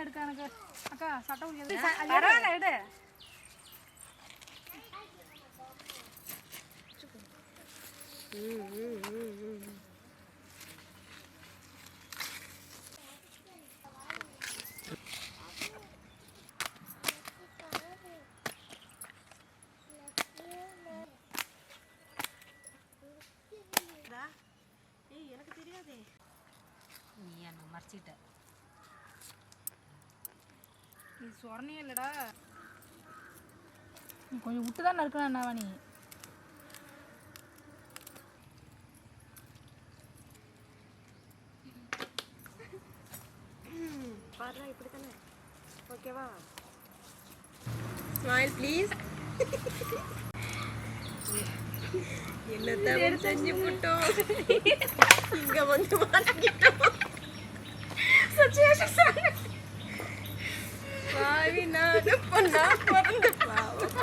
மீன் எடுக்க எனக்கு. அக்கா சட்டை முடியாது பரவாயில்ல எடு. நீ என்ன மறைச்சிட்ட? நீ சொரணியே இல்லடா. கொஞ்சம் விட்டு தான் நறுக்கணும் என்னவா நீ ஸ்மைல் ப்ளீஸ் என்னத்த செஞ்சு போட்டோம்? இங்க வந்து மாட்டிக்கிட்டோம். பாவி நான் பொண்ணா பிறந்த பாவம்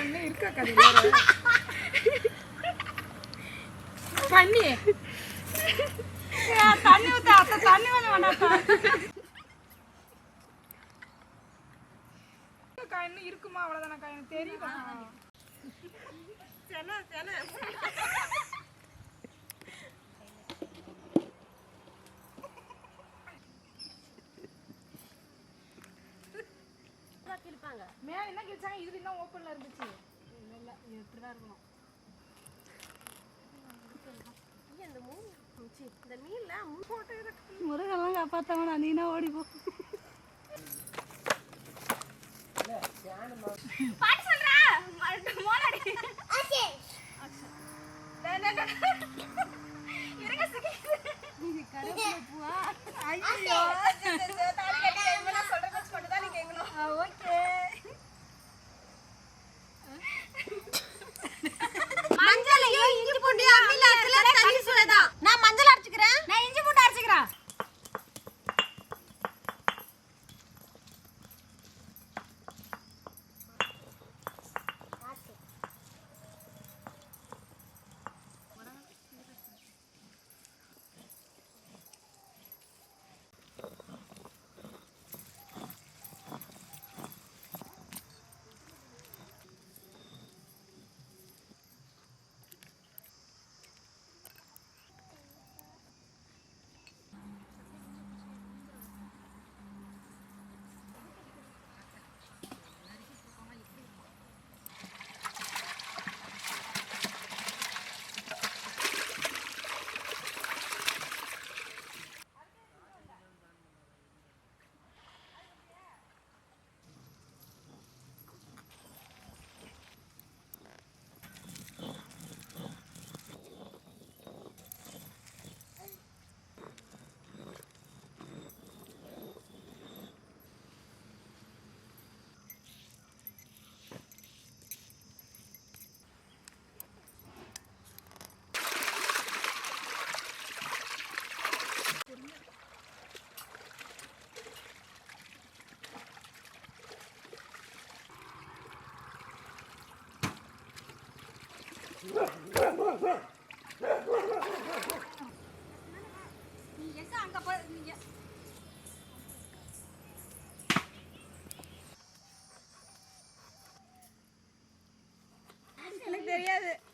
அங்கே இருக்கா கதை பண்ணி தண்ணி ஊத்த அத்த தண்ணி வந்து வேண்டாம் இன்னும் இருக்குமா? அவ்வளோதானக்கா எனக்கு தெரியும்? செல என்ன கிழிச்சாங்க இது இன்னும் ஓப்பன்ல இருந்துச்சு. இல்ல இது இப்படிதான் இருக்கணும். முருகெல்லாம் காப்பாத்தவனா நீனா ஓடிப்போ பாட்டு சொல்றா.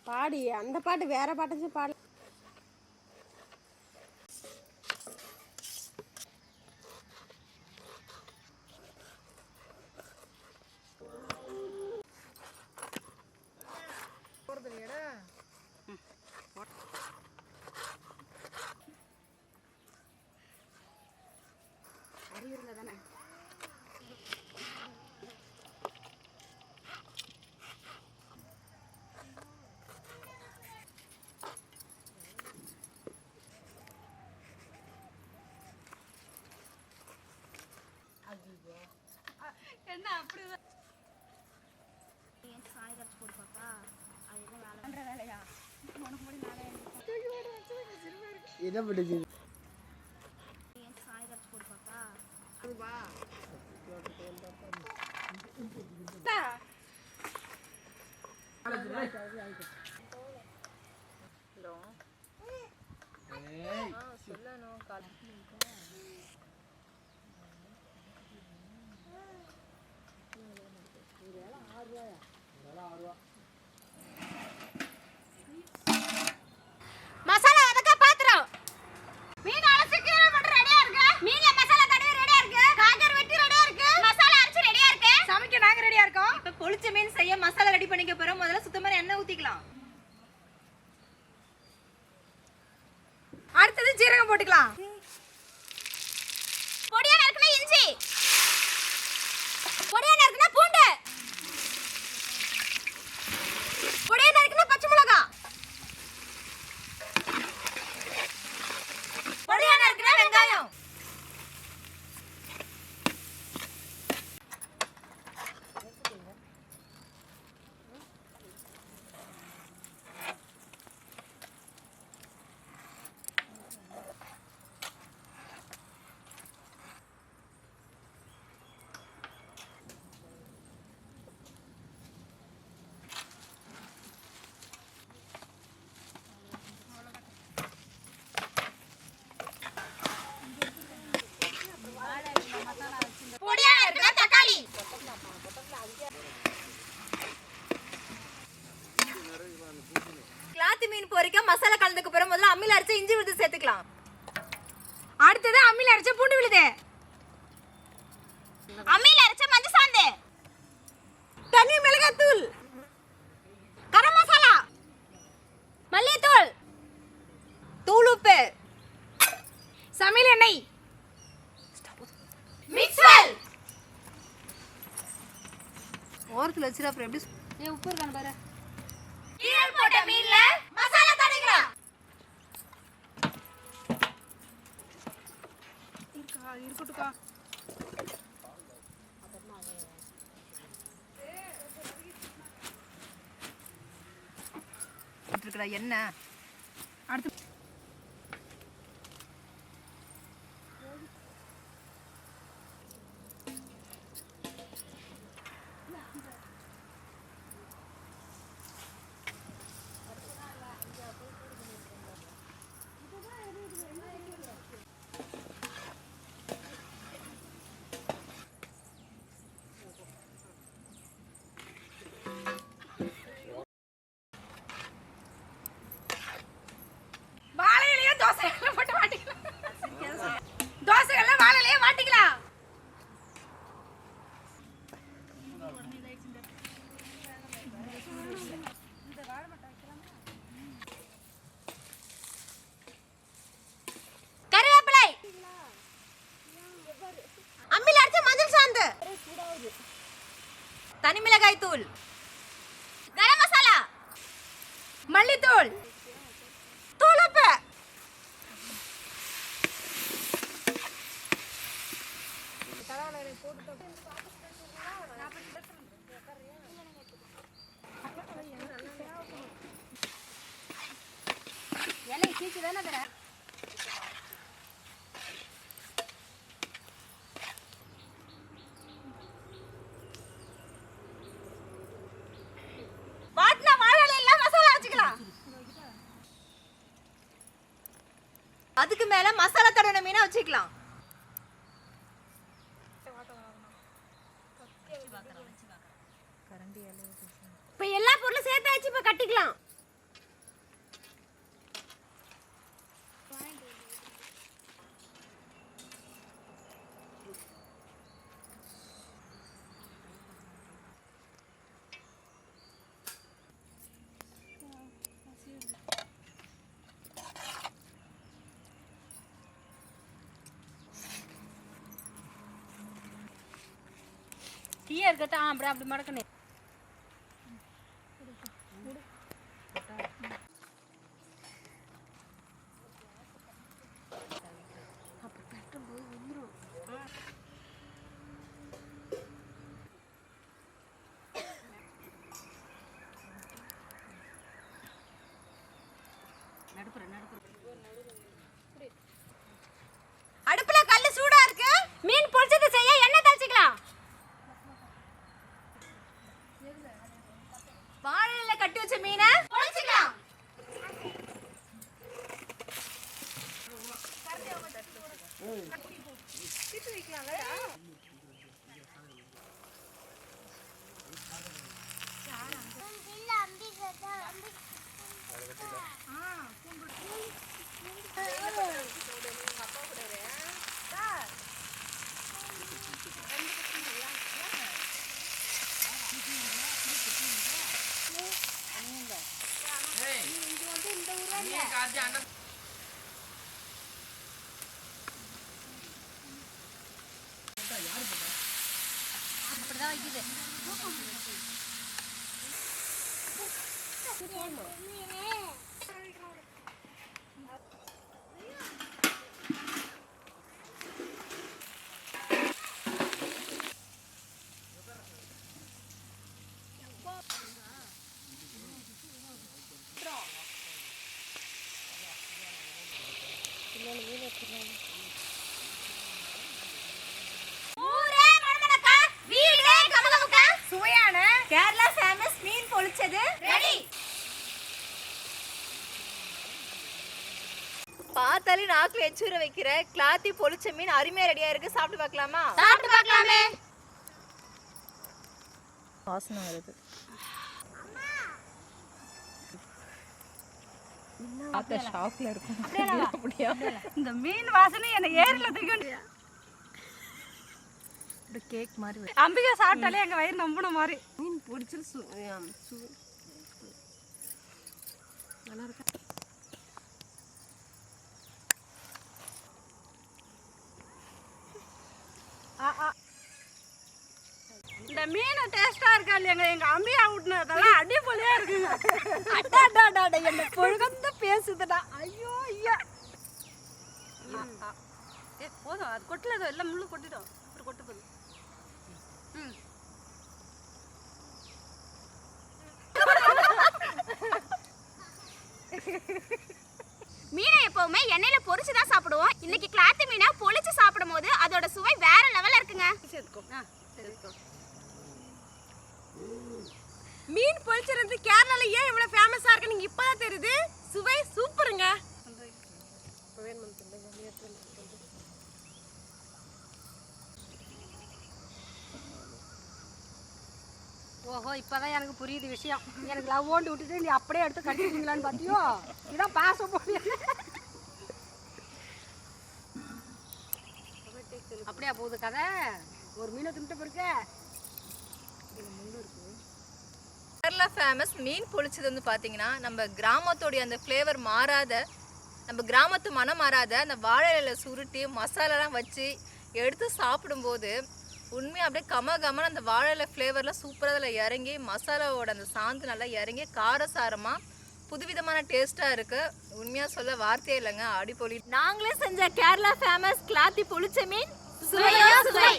பாடி அந்த பாட்டு வேற பாட்டு பாடல. அறிவு தானே? என்ன அப்படிதான்? ஏன் சாய் கரைச்சி போடு பாப்பா அது என்ன வேலை. பண்ணுற வேலையா? உனக்கு மட்டும் என்ன பண்ணுறது மசாலா கலந்துக்கு பிறகு முதல்ல அம்மியில் அரைச்ச இஞ்சி விழுது சேர்த்துக்கலாம். அடுத்தது அம்மியில் அரைச்ச பூண்டு விழுது. அம்மியில் அரைச்ச மஞ்சள் சாந்து. தனி மிளகாய் தூள் கரம் மசாலா. மல்லித்தூள். தூள் உப்பு. சமையல் எண்ணெய். மிக்சர் ஓரத்தில் வச்சுட்டு எப்படி ஏன் உப்பு இருக்கான்னு பாரு. இருக்கா இருக்கிற என்ன அடுத்து தனிமிளகாய் தூள். கரம் மசாலா. மல்லித்தூள். தூளப்பு இலை சீச்சு தானே தரேன் மசாலா தடவை மீனா வச்சுக்கலாம். இப்படியே இருக்கட்டும். அப்படி அப்படி மடக்கணும். அடுப்புல கல்லு சூடா இருக்கு. மீன் பொரிச்சது செய்ய Shamina? அப்படிதான் வைக்குது பார்த்தாலே நாக்குல எச்சூர வைக்கிற கிளாத்தி பொழிச்ச மீன் அருமையா ரெடியா இருக்கு. சாப்பிட்டு பார்க்கலாமா? சாப்பிட்டு பார்க்கலாமே. வாசனை வருது. பார்த்த ஷாக்ல இருக்கும். அப்படியா? இந்த மீன் வாசனை என்னை ஏரியில் தூக்கி கேக் மாதிரி அம்பிகை சாப்பிட்டாலே எங்கள் வயிறு நம்பின மாதிரி. மீன் பிடிச்சிரு சு ஆம், மீன் டேஸ்டா இருக்கா இல்லையாங்க? எங்க அம்பியா விட்டுனதெல்லாம் அடிப்பொலியா இருக்குங்க அடா அடா அடா அடா என்ன பொழுகந்த பேசுதுடா. ஐயோ ஐயா. ஏ போதும். அது கொட்டல எல்லாம் முள்ளு கொட்டிடும். அப்புறம் கொட்டு போதும். ம். மீனை எப்பவுமே எண்ணெயில பொரிச்சு தான் சாப்பிடுவோம். இன்னைக்கு கிளாத்து மீனை பொரிச்சு சாப்பிடும்போது அதோட சுவை வேற லெவல்ல இருக்குங்க. மீன் பொரிச்சிருந்து கேரளால ஏன் இவ்வளவு ஃபேமஸா இருக்கு? நீங்க இப்பதான் தெரியுது. சுவை சூப்பருங்க. ஓஹோ இப்பதான் எனக்கு புரியுது விஷயம். எனக்கு லவ் ஓண்டு விட்டுட்டு நீ அப்படியே எடுத்து கட்டிட்டீங்களான்னு பார்த்தியோ இதான் பாச போடு. அப்படியா போகுது கதை? ஒரு மீனை தின்ட்டு பிறக்க கேரளா ஃபேமஸ் மீன் பொழிச்சது வந்து பார்த்தீங்கன்னா நம்ம கிராமத்தோடைய அந்த ஃப்ளேவர் மாறாத நம்ம கிராமத்து மனம் மாறாத அந்த வாழை இலையில சுருட்டி மசாலாலாம் வச்சு எடுத்து சாப்பிடும்போது உண்மையாக அப்படியே கம கமன்னு அந்த வாழை இலை ஃப்ளேவர்லாம் சூப்பராக அதில் இறங்கி மசாலாவோட அந்த சாந்து நல்லா இறங்கி காரசாரமாக புதுவிதமான டேஸ்ட்டாக இருக்குது உண்மையாக சொல்ல வார்த்தையே இல்லைங்க அடிப்பொலி நாங்களே செஞ்ச கேரளா ஃபேமஸ் கிளாத்தி புளிச்ச மீன் சுவையா சுவை.